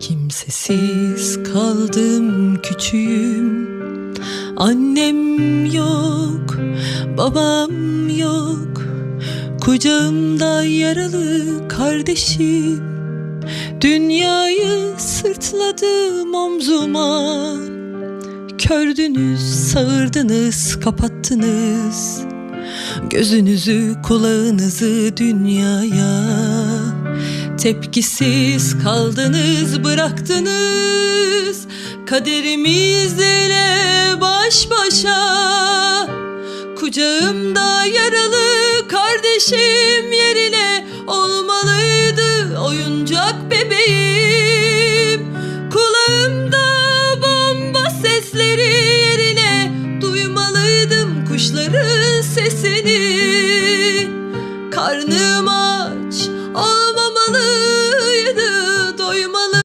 Kimsesiz kaldım küçüğüm. Annem yok, babam yok. Kucağımda yaralı kardeşim. Dünyayı sırtladım omzuma. Kördünüz, sağırdınız, kapattınız. Gözünüzü, kulağınızı dünyaya Tepkisiz kaldınız, bıraktınız. Kaderimizle baş başa. Kucağımda yaralı kardeşim yerine olmalıydı oyuncak bebeğim. Kulağımda bomba sesleri yerine duymalıydım kuşların sesini